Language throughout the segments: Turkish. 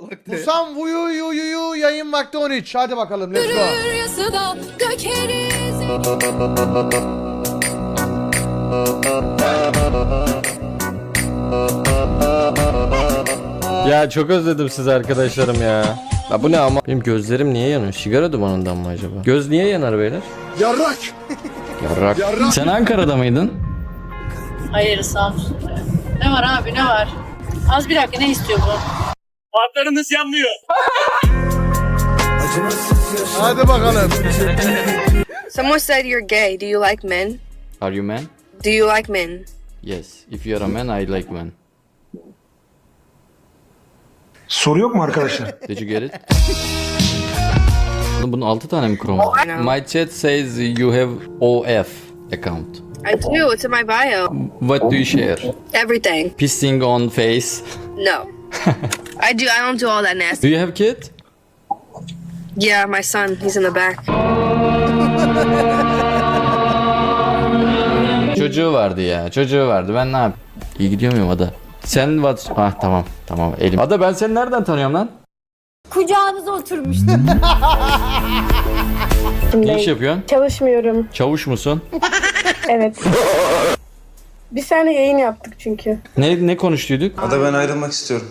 Salak de. Musam vuyu yu yu yu yayın vakti 13. Hadi bakalım let's go. Yasada dökeriz Ya çok özledim sizi arkadaşlarım ya. Ya bu ne ama? Benim gözlerim niye yanıyor? Sigara dumanından mı acaba? Göz niye yanar beyler? Yarrak. Yarrak. Sen Ankara'da mıydın? Hayır Samsun'da. Ne var abi ne var? Az bir dakika ne istiyor bu? Patlarınız yanmıyor. Hadi bakalım. Someone said you're gay. Do you like men? Are you man? Do you like men? Yes. If you are a man, I like men. Soru yok mu arkadaşlar? Did you get it? Bunun 6 tane mi Chrome var? My chat says you have OF account. I do. It's in my bio. What do you share? Everything. Pissing on face. No. I do. I don't do all that Do nasty. you have kid? Yeah, my son. He's in the back. Çocuğu vardı ya. Çocuğu vardı. Ben ne yap? İyi gidiyor muyum Ada? Sen what? Ah tamam. Tamam elim. Ada ben seni nereden tanıyorum lan? Kucağınıza oturmuştum. Ne iş yapıyorsun? Çalışmıyorum. Çavuş musun? Evet. Bir sene yayın yaptık çünkü. Ne ne konuştuyduk? Ada ben ayrılmak istiyorum.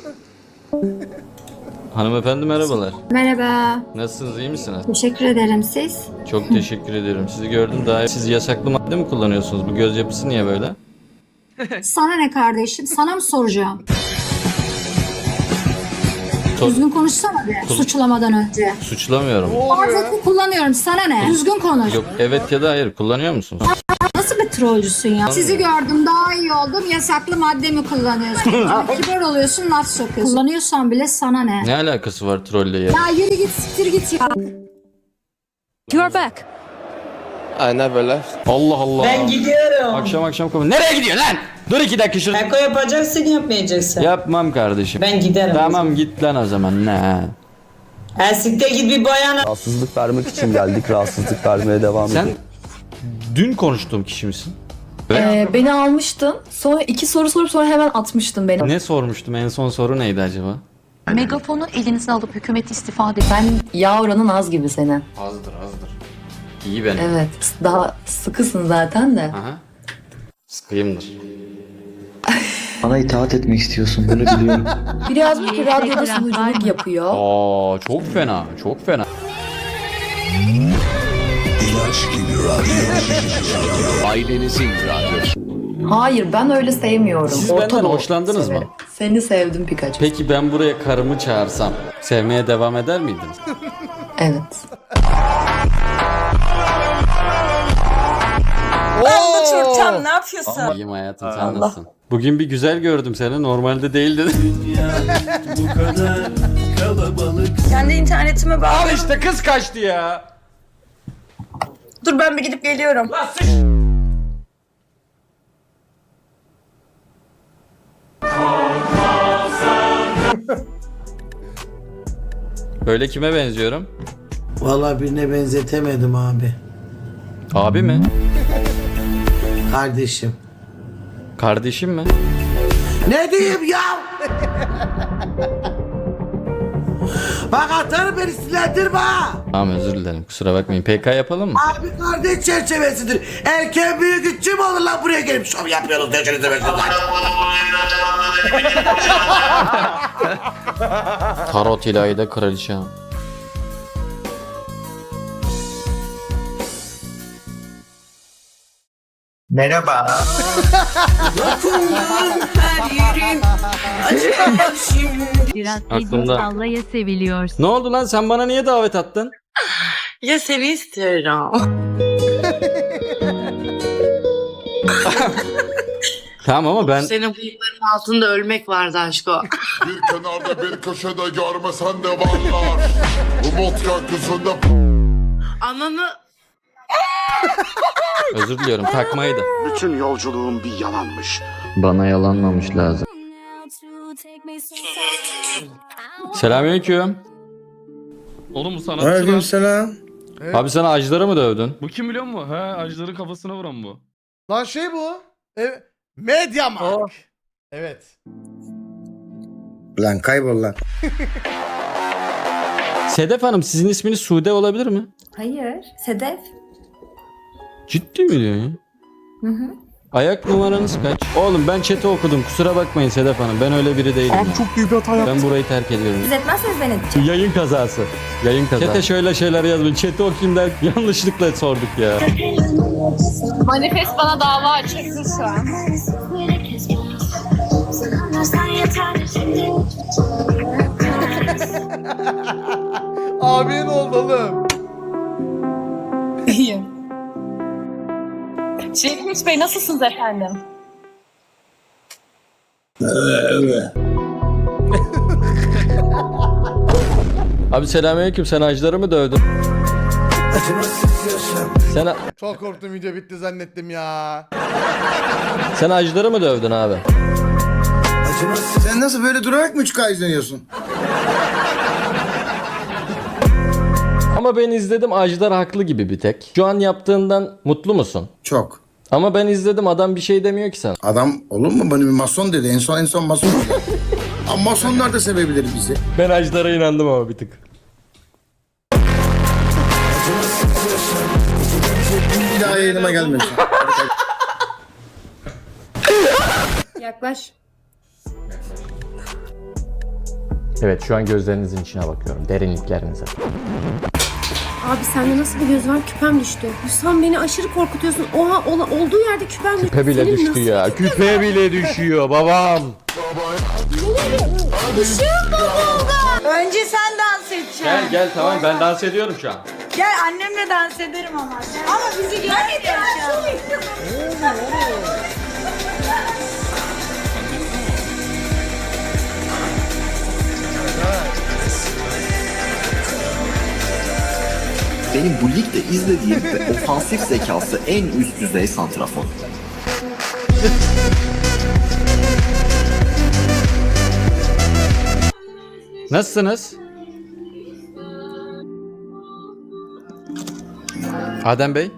Hanımefendi merhabalar. Merhaba. Nasılsınız? iyi misiniz? Teşekkür ederim siz. Çok teşekkür ederim. Sizi gördüm daha. Siz yasaklı madde mi kullanıyorsunuz? Bu göz yapısı niye böyle? Sana ne kardeşim? Sana mı soracağım? Sor- Düzgün konuşsana be. Suçlamadan önce. Suçlamıyorum. Bazen kullanıyorum. Sana ne? Düzgün konuş. Yok evet ya da hayır kullanıyor musunuz? Nasıl bir trollcüsün ya? Sizi gördüm daha iyi oldum. Yasaklı madde mi kullanıyorsun? Kibar oluyorsun laf sokuyorsun. Kullanıyorsan bile sana ne? Ne alakası var trolle ya? Ya yürü git siktir git ya. You're back. Allah Allah. Ben gidiyorum. Akşam akşam kapı. Nereye gidiyorsun lan? Dur iki dakika şurada. Eko yapacaksın yapmayacaksın. Yapmam kardeşim. Ben giderim. Tamam git lan o zaman. Ne? Ha siktir git bir bayana. Rahatsızlık vermek için geldik. Rahatsızlık vermeye devam Sen ediyoruz. Dün konuştuğum kişi misin? Ee, beni almıştın. Sonra iki soru sorup sonra hemen atmıştın beni. Ne sormuştum? En son soru neydi acaba? Megafonu elinize alıp hükümet istifa edin. Ben yağ oranın az gibi senin. Azdır azdır. İyi benim. Evet. Daha sıkısın zaten de. Aha. Sıkıyımdır. Bana itaat etmek istiyorsun. Bunu biliyorum. Biri yazmış ki radyoda sunuculuk yapıyor. Aa çok fena. Çok fena. Hayır ben öyle sevmiyorum. Siz Orta benden Doğu hoşlandınız mı? severim. Seni sevdim Pikachu. Peki ben buraya karımı çağırsam sevmeye devam eder miydiniz? Evet. Oo. ne yapıyorsun? İyiyim hayatım sen nasılsın? Bugün bir güzel gördüm seni. Normalde değildi. Kendi internetime bak. Al işte kız kaçtı ya. Dur ben bir gidip geliyorum. Böyle kime benziyorum? Vallahi birine benzetemedim abi. Abi mi? Kardeşim. Kardeşim mi? Ne diyeyim ya? Bak atarım beni sinirlendirme ha. Tamam özür dilerim kusura bakmayın. PK yapalım mı? Abi kardeş çerçevesidir. Erken büyük mü olur lan buraya gelip şov yapıyorsunuz deşenize başınıza. Tarot ilahide kraliçe. Merhaba. Biraz Aklımda. sallaya seviliyorsun. Ne oldu lan sen bana niye davet attın? Ya seni istiyorum. Tamam ama ben Senin bıyıkların altında ölmek vardı aşko. Bir kenarda bir köşede görmesen de varlar. Umut gökyüzünde Ananı özür diliyorum takmaydı. bütün yolculuğum bir yalanmış. Bana yalanmamış lazım. Selamünaleyküm. Oğlum bu sanatçı lan. selam. Abi sen acıları mı dövdün? Bu kim biliyor musun? He acıları kafasına vuran bu. Lan şey bu. E, Mediamark. Evet. Lan kaybol lan. Sedef Hanım sizin isminiz Sude olabilir mi? Hayır. Sedef. Ciddi mi diyorsun ya? Hı hı. Ayak numaranız kaç? Oğlum ben chat'i okudum. Kusura bakmayın Sedef Hanım. Ben öyle biri değilim. Abi çok büyük hata yaptım. Ben burayı terk ediyorum. Siz etmezseniz ben edeceğim. Yayın kazası. Yayın kazası. Chat'e şöyle şeyler yazmayın. Chat'i okuyayım der yanlışlıkla sorduk ya. Manifest bana dava açarsın şu an. Abiye ne oldu oğlum? Şevket Bey nasılsınız efendim? Abi selamünaleyküm. Sen Ajdar'ı mı dövdün? Sen, Çok korktum video bitti zannettim ya. sen Ajdar'ı mı dövdün abi? Sen nasıl böyle durarak mı 3K izleniyorsun? Ama ben izledim Ajdar haklı gibi bir tek. Şu an yaptığından mutlu musun? Çok. Ama ben izledim adam bir şey demiyor ki sana. Adam olur mu bana bir mason dedi. En son en son mason dedi. Ama masonlar da sevebilir bizi. Ben Ajdar'a inandım ama bir tık. Bir daha yayınıma gelmesin. Yaklaş. Evet şu an gözlerinizin içine bakıyorum. Derinliklerinize. Abi sende nasıl bir göz var? Küpem düştü. Hüsam beni aşırı korkutuyorsun. Oha ola, olduğu yerde küpem düştü. Küpe bile Senin düştü nasıl- ya. Küpe bile düşüyor babam. Önce sen dans edeceksin. Gel gel tamam ben dans ediyorum şu an. Gel annemle dans ederim ama. Ama bizi görmeyeceksin. Benim bu ligde izlediğim ve ofansif zekası en üst düzey santrafor. Nasılsınız? Adem Bey.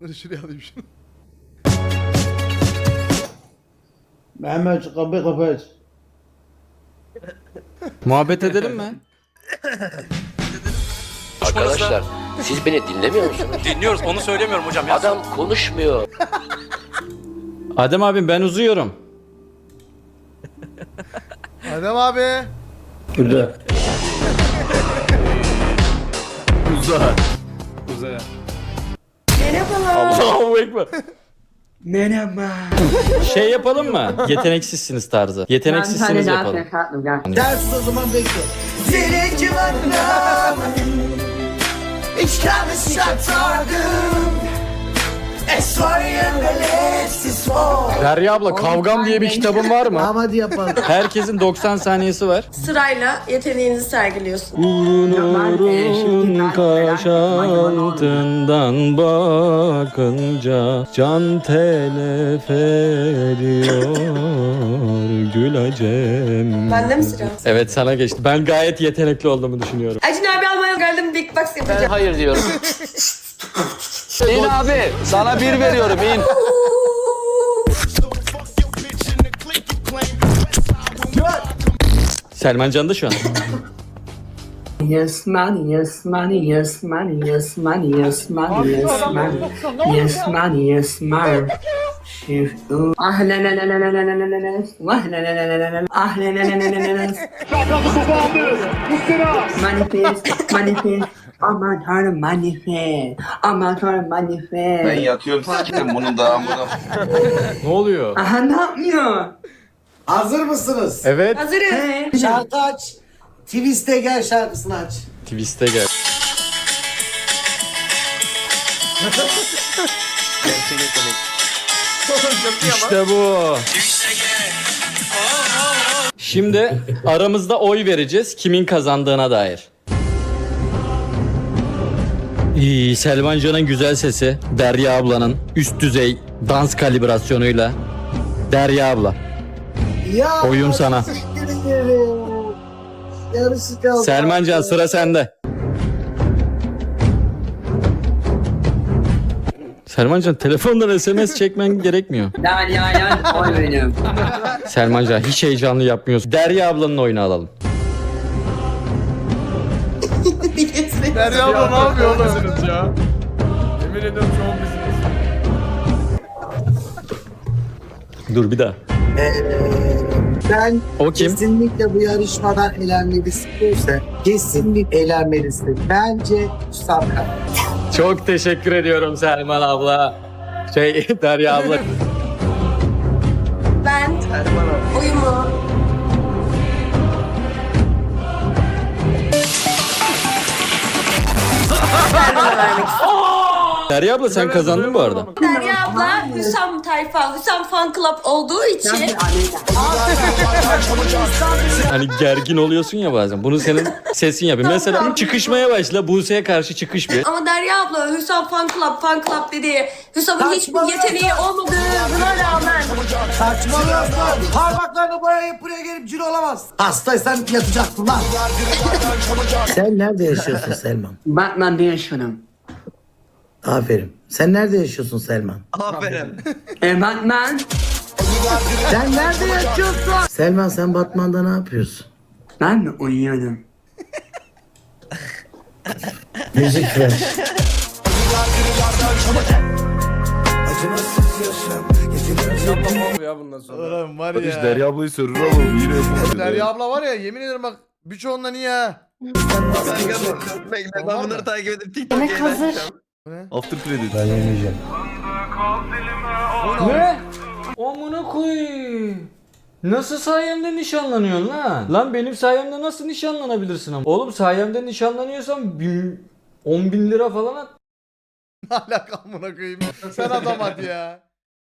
Dur şuraya alayım şunu. Mehmet kapı kapı aç. Muhabbet edelim mi? Arkadaşlar siz beni dinlemiyor musunuz? Dinliyoruz onu söylemiyorum hocam. Adam konuşmuyor. Adem abim ben uzuyorum. Adem abi. Burada. Allahu Ekber. Merhaba. Şey yapalım mı? Yeteneksizsiniz tarzı. Yeteneksizsiniz ben yapalım. Ben o zaman bekle. Derya abla Kavgam diye bir kitabın var mı? Ama hadi yapalım. Herkesin 90 saniyesi var. Sırayla yeteneğinizi sergiliyorsun. Nurun kaş altından bakınca can telef ediyor gülacem. Bende mi sıra? Evet sana geçti. Ben gayet yetenekli olduğumu düşünüyorum. Acun abi almaya geldim Big Box yapacağım. Hayır diyorum. İn abi. Sana bir veriyorum in. Selman Can da şu an. Yes money, yes money, yes money, yes money, yes money, yes money, yes money, yes money. Ah la la la la la la la la la ah la la la la la la ah la la la la la la la manifest manifest aman tanrım manifest aman tanrım manifest yatıyorum sikerim bunun da amına. ne oluyor? aha ne yapmıyor Hazır mısınız? Evet. Hazırız. Şarkı aç. Twist'e gel şarkısını aç. Twist'e gel. işte bu. Şimdi aramızda oy vereceğiz kimin kazandığına dair. İyi, Selman Can'ın güzel sesi, Derya ablanın üst düzey dans kalibrasyonuyla. Derya abla, Ya oyun sana. Yarısı kaldı. Selman Can sıra sende. Selmancan telefondan SMS çekmen gerekmiyor. Derya'ya oy benim. Selmancan hiç heyecanlı yapmıyorsun. Derya ablanın oyunu alalım. Derya abla ne yapıyor oğlum? ya. Yemin ediyorum şu an bizsiniz. Dur bir daha. Ben O kim? kesinlikle bu yarışmadan elenmelisin diyorsa kesinlikle elenmelisin. Bence Hüsam Çok teşekkür ediyorum Selman abla. Şey Derya abla. Ben oyumu Derya abla sen kazandın bu arada. Derya abla Hüsam tayfa, Hüsam fan club olduğu için Hani gergin oluyorsun ya bazen. Bunu senin sesin yapıyor. Mesela çıkışmaya başla. Buse'ye karşı çıkış bir. ama Derya abla Hüsam fan club, fan club dedi. Hüsam'ın hiçbir yeteneği olmadığına rağmen Saçmalıyorsun. Parmaklarını boyayıp buraya gelip ciro olamaz. Hastaysan yatacaksın lan. Sen nerede yaşıyorsun Selman? Batman'da yaşıyorum. Aferin. Sen nerede yaşıyorsun Selman? E Batman. Sen nerede yaşıyorsun? Selman sen Batman'da ne yapıyorsun? Ben mi uyuyordum? Müzik ver. ya bundan sonra. Oğlum var ya. Derya ablayı sürür alalım yine. Derya abla var ya yemin ederim bak birçoğundan iyi ha. Bekle ben bunları takip edip yemek hazır. Bu ne? After credit. Ben yemeyeceğim. Ne? Amına koyayım. Nasıl sayemde nişanlanıyorsun lan? Lan benim sayemde nasıl nişanlanabilirsin ama? Oğlum sayemde nişanlanıyorsan bin, 10 bin lira falan at. Ne alaka amına koyayım. Sen adam hadi ya.